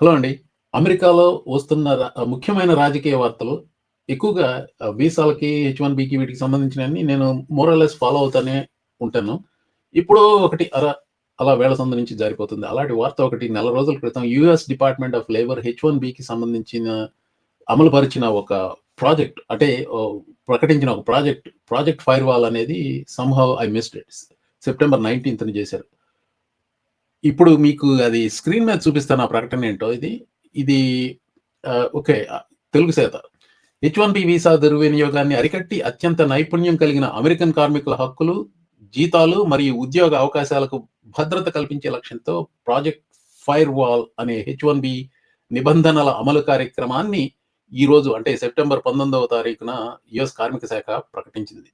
Hello అండి. అమెరికాలో వస్తున్న ముఖ్యమైన రాజకీయ వార్తలు ఎక్కువగా వీసాలకి, హెచ్ వన్ బీకి వీటికి సంబంధించినయన్నీ నేను మోర్ ఫాలో అవుతానే ఉంటాను. ఇప్పుడు ఒకటి అలా, అలా వేళ సందు నుంచి జారిపోతుంది. అలాంటి వార్త ఒకటి నెల రోజుల క్రితం US department of labour H one బీకి సంబంధించిన అమలుపరిచిన ఒక ప్రాజెక్ట్ అంటే ప్రకటించిన ఒక ప్రాజెక్ట్, ప్రాజెక్ట్ ఫైర్ వాల్ అనేది somehow I missed it. September 19థ్ చేశారు. ఇప్పుడు మీకు అది స్క్రీన్ మీద చూపిస్తాను ఆ ప్రకటన ఏంటో ఇది. ఇది ఓకే. తెలుగు సేత. హెచ్ వన్ బి వీసా దుర్వినియోగాన్ని అరికట్టి అత్యంత నైపుణ్యం కలిగిన అమెరికన్ కార్మికుల హక్కులు, జీతాలు మరియు ఉద్యోగ అవకాశాలకు భద్రత కల్పించే లక్ష్యంతో ప్రాజెక్ట్ ఫైర్ వాల్ అనే హెచ్ వన్ బి నిబంధనల అమలు కార్యక్రమాన్ని ఈరోజు అంటే సెప్టెంబర్ 19వ తారీఖున యుఎస్ కార్మిక శాఖ ప్రకటించింది.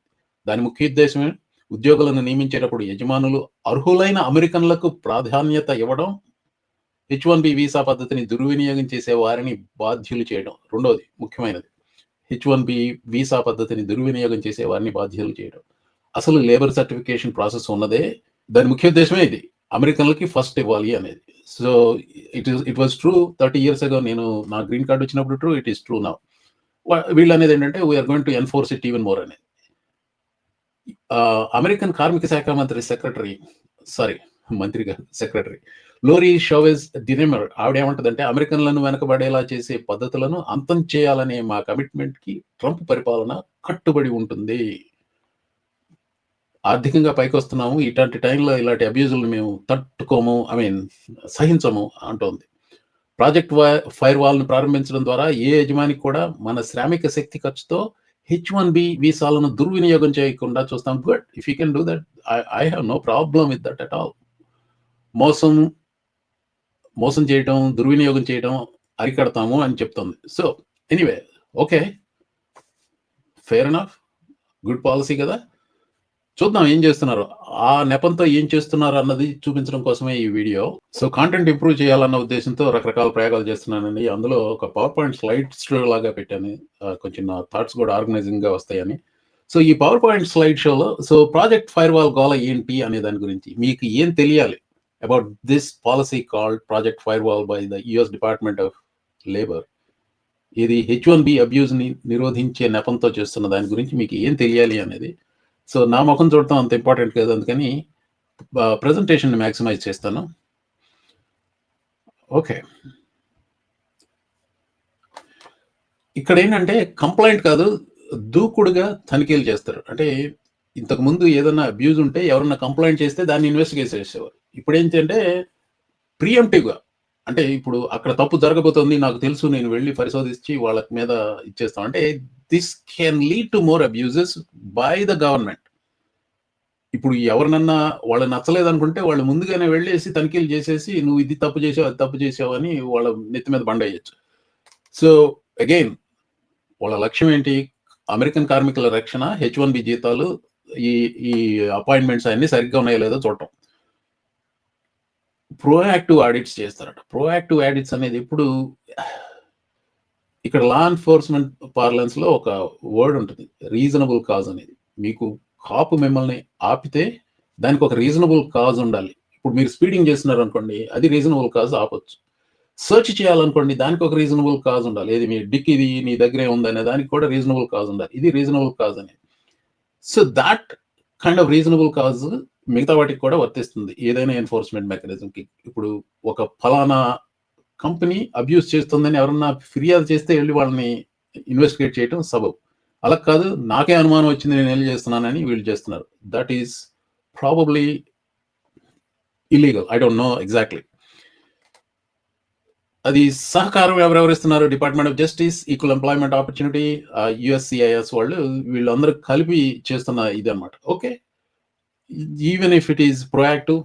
దాని ముఖ్య ఉద్దేశం ఉద్యోగులను నియమించేటప్పుడు యజమానులు అర్హులైన అమెరికన్లకు ప్రాధాన్యత ఇవ్వడం, హెచ్ వన్ బి వీసా పద్ధతిని దుర్వినియోగం చేసే వారిని బాధ్యులు చేయడం. రెండోది ముఖ్యమైనది. హెచ్ వన్ బి వీసా పద్ధతిని దుర్వినియోగం చేసే వారిని బాధ్యులు చేయడం. అసలు లేబర్ సర్టిఫికేషన్ ప్రాసెస్ ఉన్నదే దాని ముఖ్య ఉద్దేశమే ఇది. అమెరికన్‌లకి ఫస్ట్ ఇవ్వాలి అనేది. So it is it was true 30 years ago నేను నా గ్రీన్ కార్డ్ వచ్చినప్పుడు ట్రూ. ఇట్ ఈస్ ట్రూ నా వీళ్ళు అనేది ఏంటంటే we are going to enforce it even more అనేది. అమెరికన్ కార్మిక శాఖ మంత్రి సెక్రటరీ సారీ మంత్రి సెక్రటరీ లోరీ షోవెజ్ డినెమర్ ఆవిడేమంటదంటే అమెరికన్‌లను వెనకబడేలా చేసే పద్ధతులను అంతం చేయాలనే మా కమిట్మెంట్‌కి ట్రంప్ పరిపాలన కట్టుబడి ఉంటుంది. ఆర్థికంగా పైకొస్తున్నాము. ఇట్లాంటి టైంలో ఇలాంటి అబ్యూజులను మేము తట్టుకోము. ఐ మీన్ సహించము అంటోంది. ప్రాజెక్ట్ ఫైర్ వాల్ను ప్రారంభించడం ద్వారా ఏ యజమానికి కూడా మన శ్రామిక శక్తి ఖర్చుతో హెచ్ వన్ బి వీసాలను దుర్వినియోగం చేయకుండా చూస్తాం. Good. If you can do that I I no problem with that at all. మోసం మోసం చేయటం, దుర్వినియోగం చేయటం అరికడతాము అని చెప్తోంది. So anyway okay. Fair enough. Good policy కదా! చూద్దాం ఏం చేస్తున్నారు ఆ నెపంతో ఏం చేస్తున్నారు అన్నది చూపించడం కోసమే ఈ వీడియో. సో కాంటెంట్ ఇంప్రూవ్ చేయాలన్న ఉద్దేశంతో రకరకాల ప్రయోగాలు చేస్తున్నానండి. అందులో ఒక పవర్ పాయింట్ స్లైడ్ షో లాగా పెట్టాను. కొంచెం నా థాట్స్ కూడా ఆర్గనైజింగ్‌గా వస్తాయని. సో ఈ పవర్ పాయింట్ స్లైడ్ షోలో సో ప్రాజెక్ట్ ఫైర్ వాల్ గోల ఏంటి అనే దాని గురించి మీకు ఏం తెలియాలి about this policy called project firewall by the US department of labour. ఇది హెచ్ వన్ బి అబ్యూజ్‌ని నిరోధించే నెపంతో చేస్తున్న దాని గురించి మీకు ఏం తెలియాలి అనేది. సో నా మొఖం చూడటం అంత ఇంపార్టెంట్ కాదు. అందుకని ప్రజెంటేషన్ మ్యాక్సిమైజ్ చేస్తాను. ఓకే. ఇక్కడ ఏంటంటే కంప్లైంట్ కాదు. దూకుడుగా తనిఖీలు చేస్తారు. అంటే ఇంతకుముందు ఏదైనా అబ్యూజ్ ఉంటే ఎవరన్నా కంప్లైంట్ చేస్తే దాన్ని ఇన్వెస్టిగేట్ చేసేవారు. ఇప్పుడేంటంటే ప్రియంటివ్గా అంటే ఇప్పుడు అక్కడ తప్పు జరగబోతోంది నాకు తెలుసు నేను వెళ్ళి పరిశోధించి వాళ్ళ మీద ఇచ్చేస్తాం. అంటే this can lead to more abuses by the government. ఇప్పుడు ఎవరినన్నా నచ్చలేదు నచ్చలేదనుకుంటే వాళ్ళు ముందుగానే వెళ్ళేసి తనిఖీలు చేసేసి నువ్వు ఇది తప్పు చేసావు, అది తప్పు చేసావు అని వాళ్ళ నెత్తి మీద బండేయొచ్చు. సో అగైన్ వాళ్ళ లక్ష్యం ఏంటి? అమెరికన్ కార్మికుల రక్షణ, హెచ్ వన్ బి జీతాలు, ఈ ఈ అపాయింట్‌మెంట్స్ అయన్నీ సరిగ్గా ఉన్నాయో లేదో చూడటం. ప్రోయాక్టివ్ ఆడిట్స్ చేస్తారట. ప్రోయాక్టివ్ ఆడిట్స్ అనేది ఎప్పుడు ఇక్కడ లా ఎన్ఫోర్స్‌మెంట్ పార్లెన్స్‌లో ఒక వర్డ్ ఉంటుంది రీజనబుల్ కాజ్ అనేది. మీకు కాపు మిమ్మల్ని ఆపితే దానికి ఒక రీజనబుల్ కాజ్ ఉండాలి. ఇప్పుడు మీరు స్పీడింగ్ చేస్తున్నారు అనుకోండి అది రీజనబుల్ కాజ్ ఆపొచ్చు. సెర్చ్ చేయాలనుకోండి దానికి ఒక రీజనబుల్ కాజ్ ఉండాలి. ఏది మీ డిక్కీది నీ దగ్గరే ఉందనే దానికి కూడా రీజనబుల్ కాజ్ ఉండాలి. ఇది రీజనబుల్ కాజ్ అనేది. So that kind of reasonable cause మిగతా వాటికి కూడా వర్తిస్తుంది. ఏదైనా ఎన్ఫోర్స్‌మెంట్ మెకానిజంకి. ఇప్పుడు ఒక ఫలానా కంపెనీ అబ్యూస్ చేస్తుందని ఎవరన్నా ఫిర్యాదు చేస్తే వెళ్ళి వాళ్ళని ఇన్వెస్టిగేట్ చేయటం సబబ్ అలా కాదు నాకే అనుమానం వచ్చింది నేను ఏం చేస్తున్నానని వీళ్ళు చేస్తున్నారు. That is probably illegal. I don't know exactly. అది సహకారం ఎవరెవరిస్తున్నారు? Department of justice, equal employment opportunity, USCIS వాళ్ళు వీళ్ళందరూ కలిపి చేస్తున్న ఇదన్నమాట. Okay. Even if it is proactive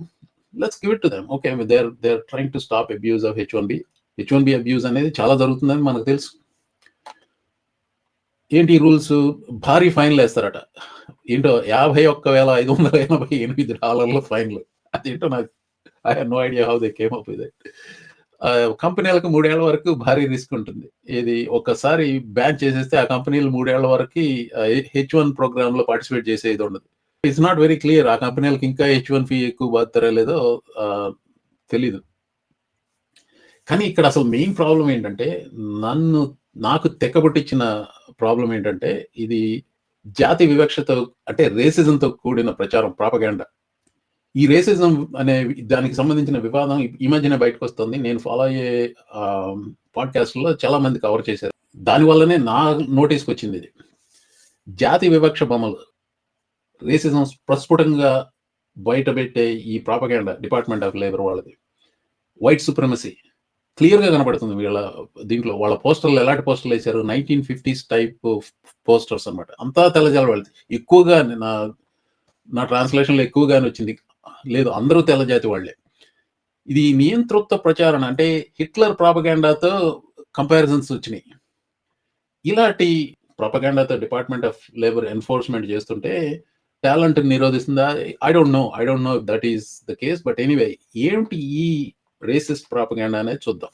let's give it to them. Okay. There they are to stop abuse of H one B H one B abuse అనేది చాలా జరుగుతుందని మనకు తెలుసు. ఏంటి రూల్స్? భారీ ఫైన్‌లేస్తారట. ఏంటో $51,588 ఫైన్‌లు. అదేంటో నాకు I no idea how they came up with కంపెనీలకు మూడేళ్ళ వరకు భారీ రిస్క్ ఉంటుంది. ఇది ఒకసారి బ్యాన్ చేసేస్తే ఆ కంపెనీలు మూడేళ్ళ వరకు హెచ్ వన్ ప్రోగ్రామ్‌లో పార్టిసిపేట్ చేసేది ఉండదు. ఇట్స్ నాట్ వెరీ క్లియర్ ఆ కంపెనీలకు ఇంకా హెచ్ వన్ ఫీ ఎక్కువ బాదుతారో లేదో తెలీదు. కానీ ఇక్కడ అసలు మెయిన్ ప్రాబ్లం ఏంటంటే నన్ను నాకు తెక్కబొట్టించిన ప్రాబ్లం ఏంటంటే ఇది జాతి వివక్షతో అంటే రేసిజంతో కూడిన ప్రచారం ప్రాపగాండా ఈ రేసిజం అనే దానికి సంబంధించిన వివాదం ఈ మధ్యనే బయటకు వస్తుంది నేను ఫాలో అయ్యే పాడ్కాస్ట్లో చాలా మంది కవర్ చేశారు. దానివల్లనే నా నోటీస్కి వచ్చింది ఇది. జాతి వివక్ష బొమ్మలు రేసిజం ప్రస్ఫుటంగా బయటపెట్టే ఈ ప్రాపగాండా డిపార్ట్మెంట్ ఆఫ్ లేబర్ వాళ్ళది. వైట్ సుప్రమసీ క్లియర్గా కనబడుతుంది వీళ్ళ దీంట్లో. వాళ్ళ పోస్టర్లు ఎలాంటి పోస్టర్లు వేశారు? నైన్టీన్ ఫిఫ్టీస్ టైప్ పోస్టర్స్ అనమాట అంతా తెల్లజాల వాళ్ళది. ఎక్కువగా నా నా ట్రాన్స్లేషన్లో ఎక్కువగానే వచ్చింది. లేదు అందరూ తెల్లజాతి వాళ్ళే. ఇది నియంతృత్వ ప్రచారణ. అంటే హిట్లర్ ప్రాపగాండాతో కంపారిజన్స్ వచ్చినాయి. ఇలాంటి ప్రాపగాండాతో డిపార్ట్మెంట్ ఆఫ్ లేబర్ ఎన్ఫోర్స్మెంట్ చేస్తుంటే talent నిరోధిస్తుందా? I don't know. I don't know that is the case. But anyway ఏమిటి ఈ రేసిస్ట్ ప్రాపగాండా అనేది చూద్దాం.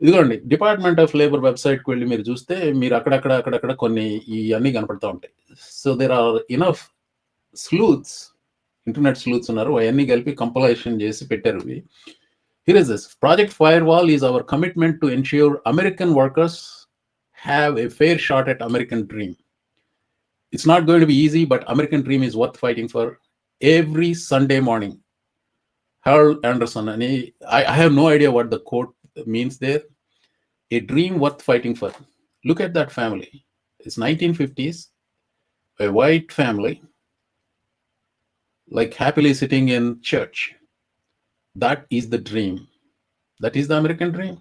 ఇదిగోండి డిపార్ట్మెంట్ ఆఫ్ లేబర్ వెబ్సైట్కి వెళ్ళి మీరు చూస్తే మీరు అక్కడక్కడ అక్కడక్కడ కొన్ని ఇవన్నీ కనపడతా ఉంటాయి. So there are enough sleuths internet sleuths ఉన్నారు. అవన్నీ కలిపి కంపలైషన్ చేసి పెట్టారు ఇవి. Here is this project Firewall is our commitment to ensure American workers have a fair shot at American dream it's not going to be easy but American dream is worth fighting for every Sunday morning Harold Anderson, and he, I, I have no idea what the quote means there. A dream worth fighting for. Look at that family. It's 1950s, a white family, like happily sitting in church. That is the dream. That is the American dream.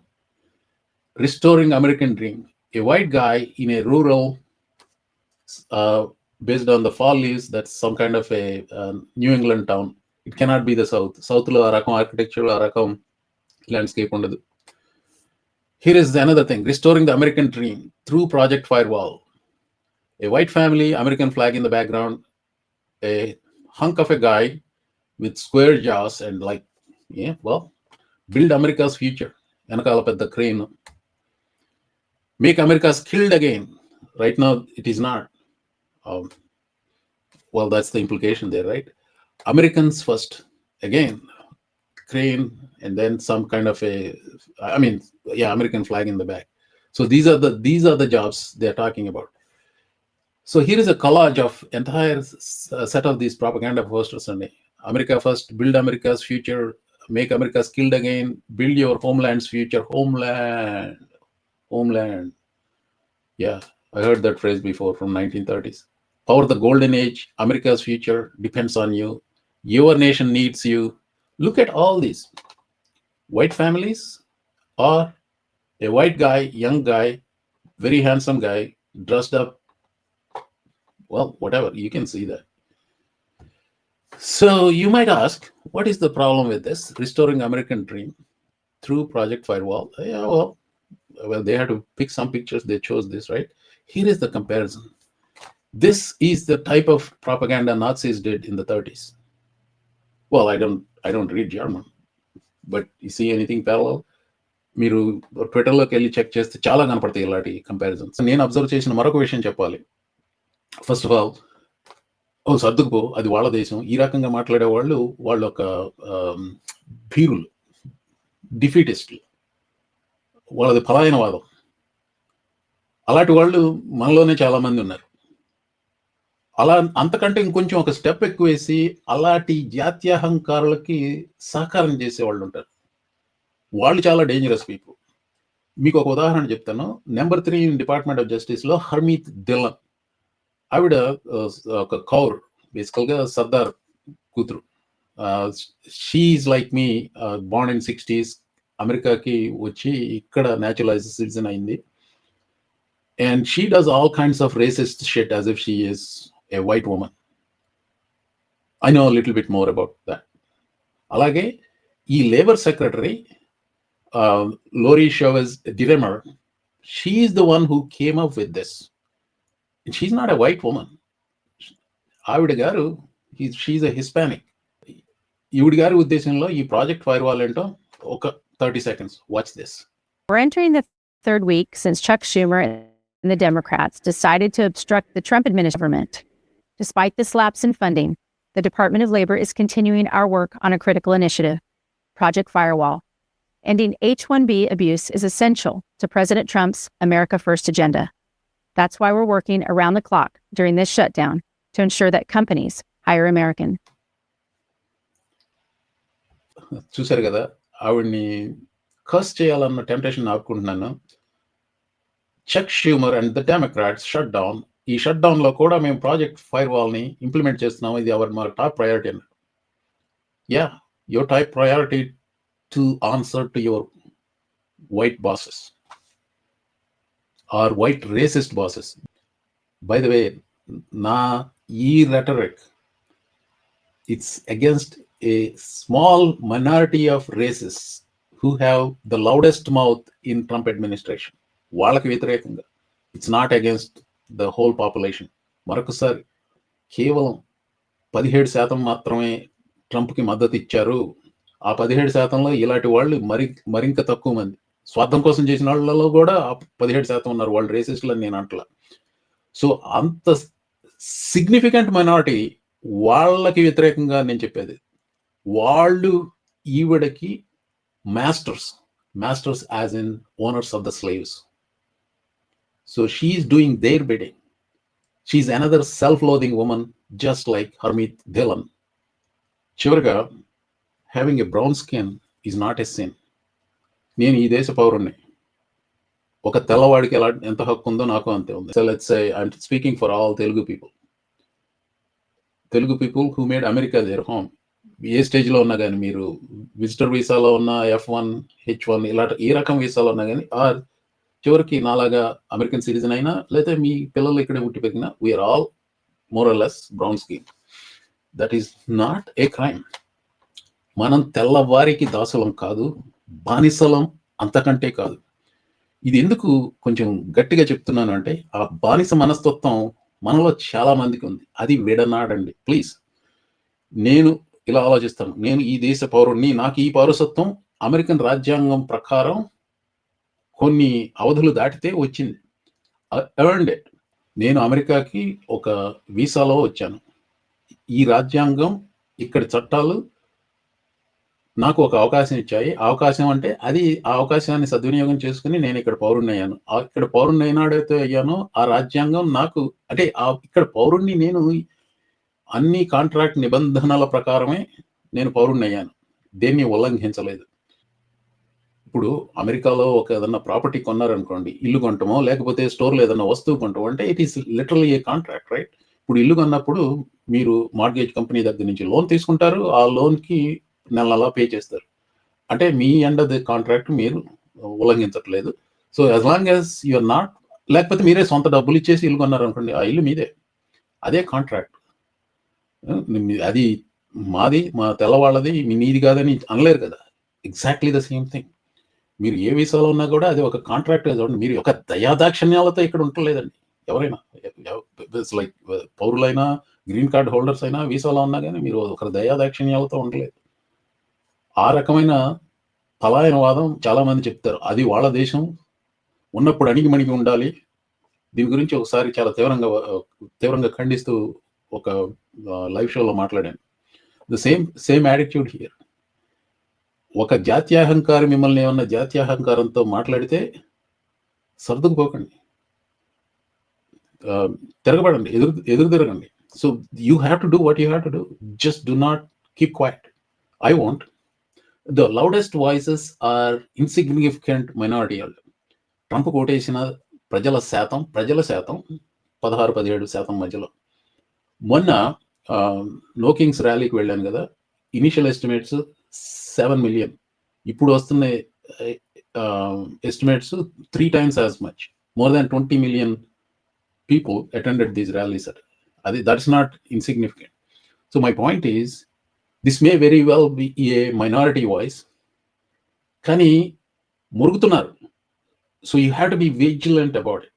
Restoring American dream. A white guy in a rural, uh, based on the fall leaves, that's some kind of a uh, New England town it cannot be the south సౌత్లో ఆ రకం architecture ఆ రకం landscape ఉండదు here is another thing restoring the American dream through project Firewall a white family American flag in the background a hunk of a guy with square jaws and like, yeah, well, build America's future. వెనకాల పెద్ద crane make America skilled again right now it is not well that's the implication there right? Americans first, again, crane, and then some kind of a, I mean, yeah, American flag in the back. So these are the these are the jobs they're talking about. So here is a collage of entire set of these propaganda posters. And America first, build America's future, make America skilled again, build your homeland's future, homeland, homeland. Yeah, I heard that phrase before from 1930s. Power the golden age, America's future depends on you. Your nation needs you. Look at all these white families or a white guy, young guy, very handsome guy, dressed up. Well, whatever, you can see that. So you might ask, what is the problem with this? Restoring American dream through Project Firewall. Yeah, well, well, they had to pick some pictures. They chose this, right? Here is the comparison. This is the type of propaganda Nazis did in the 30s. Well, I don't I don't read German, but ఈ see anything parallel? మీరు ట్విట్టర్లోకి వెళ్ళి check చేస్తే చాలా కనపడతాయి ఇలాంటి comparisons నేను observe చేసిన మరొక విషయం చెప్పాలి. ఫస్ట్ ఆఫ్ ఆల్ ఓ సర్దుకుపో అది వాళ్ళ దేశం. ఈ రకంగా మాట్లాడే వాళ్ళు వాళ్ళు ఒక భీరులు డిఫీటిస్టులు వాళ్ళది పలాయనవాదం అలాంటి వాళ్ళు మనలోనే చాలా మంది ఉన్నారు. అలా అంతకంటే ఇంకొంచెం ఒక స్టెప్ ఎక్కువ వేసి అలాంటి జాత్యాహంకారులకి సహకారం చేసే వాళ్ళు ఉంటారు. వాళ్ళు చాలా డేంజరస్ పీపుల్ మీకు ఒక ఉదాహరణ చెప్తాను. Number three in department of జస్టిస్లో Harmeet Dhillon ఆవిడ ఒక కౌర్ బేసికల్గా సర్దార్ కూతురు. షీఈ్ లైక్ మీ బాండ్ ఇన్ సిక్స్టీస్ అమెరికాకి వచ్చి ఇక్కడ న్యాచురలైజ్ సిటిజన్ అయింది. And she does all kinds of racist shit as if she is a white woman. I know a little bit more about that. అలాగే ఈ labour secretary Lori Chavez DeRemer she's the one who came up with this she's not a white woman ఆవిడ గారు she a Hispanic ఈవిడ గారి ఉద్దేశంలో ఈ project fire wall ఏంటో ఒక thirty seconds watch this We're entering the third week since Chuck Schumer and the Democrats decided to obstruct the Trump administration. Despite this lapse in funding, the Department of Labor is continuing our work on a critical initiative, Project Firewall. Ending H 1B abuse is essential to President Trump's America First agenda. That's why we're working around the clock during this shutdown to ensure that companies hire American. చూశారు కదా ఆవిడ్ని curse చేయాలన్న temptation ఆపుకుంటున్నాను Chuck Schumer and the Democrats shut down ఈ shut డౌన్లో కూడా మేము project fire వాల్ని implement చేస్తున్నాము. ఇది అవర్ మా టాప్ ప్రయారిటీ అన్నారు yeah your type priority to answer to your white bosses or white racist bosses by the way నా ఈ rhetoric it's against a small minority of races who have the loudest mouth in Trump administration వాళ్ళకి వ్యతిరేకంగా. It's not against the whole population మరొకసారి కేవలం పదిహేడు శాతం మాత్రమే ట్రంప్కి మద్దతు ఇచ్చారు ఆ పదిహేడు శాతంలో ఇలాంటి వాళ్ళు మరి మరింత తక్కువ మంది. స్వార్థం కోసం చేసిన వాళ్ళలో కూడా ఆ పదిహేడు శాతం ఉన్నారు. వాళ్ళు రేసిస్టులు అని నేను అంటలా. సో అంత సిగ్నిఫికెంట్ మైనారిటీ వాళ్ళకి వ్యతిరేకంగా నేను చెప్పేది. వాళ్ళు ఈవిడకి masters. Masters as in owners of the slaves. So she's doing their bidding. She's another self loathing woman, just like Harmeet Dhillon. చివరిగా having a brown skin is not a sin నేను ఈ దేశ పౌరుణ్ణి. ఒక తెల్లవాడికి ఎలా ఎంత హక్కు ఉందో నాకు అంతే ఉంది. So let's I'm speaking for all Telugu people Telugu people who made America their home ఏ స్టేజ్లో ఉన్నా కానీ మీరు విజిటర్ వీసాలో ఉన్న ఎఫ్ వన్ హెచ్ వన్ ఇలా ఏ రకం వీసాలో ఉన్నా కానీ ఆర్ చివరికి నాలాగా అమెరికన్ సిటిజన్ అయినా లేదా మీ పిల్లలు ఇక్కడే పుట్టి పెరిగినా we are all more or less brown skin that is not a crime మనం తెల్లవారికి దాసులం కాదు బానిసలం అంతకంటే కాదు. ఇది ఎందుకు కొంచెం గట్టిగా చెప్తున్నాను అంటే ఆ బానిస మనస్తత్వం మనలో చాలా మందికి ఉంది. అది విడనాడండి. ప్లీజ్ నేను ఇలా ఆలోచిస్తాను. నేను ఈ దేశ పౌరుణ్ణి నాకు ఈ పౌరసత్వం అమెరికన్ రాజ్యాంగం ప్రకారం కొన్ని అవధులు దాటితే వచ్చింది. ఎర్న్డ్ ఇట్ నేను అమెరికాకి ఒక వీసాలో వచ్చాను. ఈ రాజ్యాంగం ఇక్కడ చట్టాలు నాకు ఒక అవకాశం ఇచ్చాయి. అవకాశం అంటే అది ఆ అవకాశాన్ని సద్వినియోగం చేసుకుని నేను ఇక్కడ పౌరుణ్ణి అయ్యాను ఇక్కడ పౌరుణ్ణి అయినాడైతే అయ్యానో ఆ రాజ్యాంగం నాకు అంటే ఆ ఇక్కడ పౌరుణ్ణి నేను అన్ని కాంట్రాక్ట్ నిబంధనల ప్రకారమే నేను పౌరుణ్ణి అయ్యాను దేన్ని ఉల్లంఘించలేదు. ఇప్పుడు అమెరికాలో ఒక ఏదన్నా ప్రాపర్టీ కొన్నారనుకోండి ఇల్లు కొంటమో లేకపోతే స్టోర్లో ఏదైనా వస్తువు కొంటామో అంటే it is literally a contract right ఇప్పుడు ఇల్లు కొన్నప్పుడు మీరు మార్గేజ్ కంపెనీ దగ్గర నుంచి లోన్ తీసుకుంటారు ఆ లోన్కి నెల నెలా పే చేస్తారు. అంటే మీ ఎండ్ ఆఫ్ ది కాంట్రాక్ట్ మీరు ఉల్లంఘించట్లేదు. So as long as you are not లేకపోతే మీరే సొంత డబ్బులు ఇచ్చేసి ఇల్లు కొన్నారు అనుకోండి ఆ ఇల్లు మీదే. అదే కాంట్రాక్ట్ అది మాది మా తెల్లవాళ్ళది నీది కాదని అనలేరు కదా. ఎగ్జాక్ట్లీ ద సేమ్ థింగ్ మీరు ఏ వీసాలో ఉన్నా కూడా అది ఒక కాంట్రాక్ట్ చూడండి. మీరు ఒక దయాదాక్షిణ్యాలతో ఇక్కడ ఉండలేదండి. ఎవరైనా లైక్ పౌరులైనా గ్రీన్ కార్డ్ హోల్డర్స్ అయినా వీసాలో ఉన్నా కానీ మీరు ఒక దయాదాక్షిణ్యాలతో ఉండలేదు. ఆ రకమైన పలాయనవాదం చాలా మంది చెప్తారు. అది వాళ్ళ దేశం. ఉన్నప్పుడు అణిగి మణిగి ఉండాలి. దీని గురించి ఒకసారి చాలా తీవ్రంగా తీవ్రంగా ఖండిస్తూ ఒక లైవ్ షోలో మాట్లాడాను. The same same attitude here ఒక జాత్యాహంకారి మిమ్మల్ని ఏమన్నా జాత్యాహంకారంతో మాట్లాడితే సర్దుకుపోకండి. తిరగబడండి. ఎదురు ఎదురు తిరగండి. So you have to do what you have to do just do not keep quiet I want the loudest voices are insignificant minority వాళ్ళు. ట్రంప్ కోటేసిన ప్రజల శాతం ప్రజల శాతం పదహారు పదిహేడు శాతం మధ్యలో. మొన్న నోకింగ్స్ ర్యాలీకి వెళ్ళాను కదా. ఇనిషియల్ ఎస్టిమేట్స్ సెవెన్ మిలియన్ ఇప్పుడు వస్తున్న estimates three times as much more than twenty million people attended these rally sir అది that's not insignificant so my point is this may very well be a minority voice కానీ మురుగుతున్నారు. So you have to be vigilant about it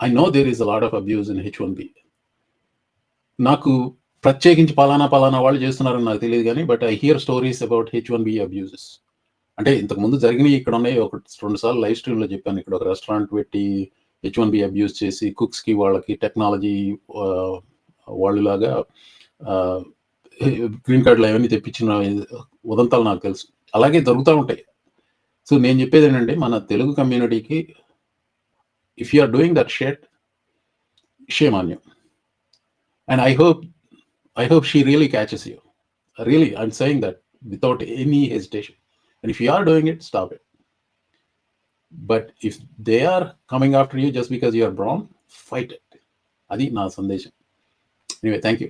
I know there is a lot of abuse in H one B నాకు ప్రత్యేకించి పలానా పలానా వాళ్ళు చేస్తున్నారని నాకు తెలియదు కానీ but I hear stories about H one B abuses అంటే ఇంతకు ముందు జరిగినవి ఇక్కడ ఉన్నాయి. ఒక రెండు సార్లు లైవ్ స్ట్రీమ్లో చెప్పాను. ఇక్కడ ఒక రెస్టారెంట్ పెట్టి హెచ్ వన్ బి అబ్యూస్ చేసి కుక్స్కి వాళ్ళకి టెక్నాలజీ వాళ్ళలాగా గ్రీన్ కార్డులు అవన్నీ తెప్పించిన ఉదంతాలు నాకు తెలుసు. అలాగే జరుగుతూ ఉంటాయి. సో నేను చెప్పేది ఏంటంటే మన తెలుగు కమ్యూనిటీకి if you are doing that shit షేమాన్యం and I hope I hope she really catches you really I'm saying that without any hesitation and if you are doing it stop it but if they are coming after you just because you are brown fight it అది నా సందేశం anyway thank you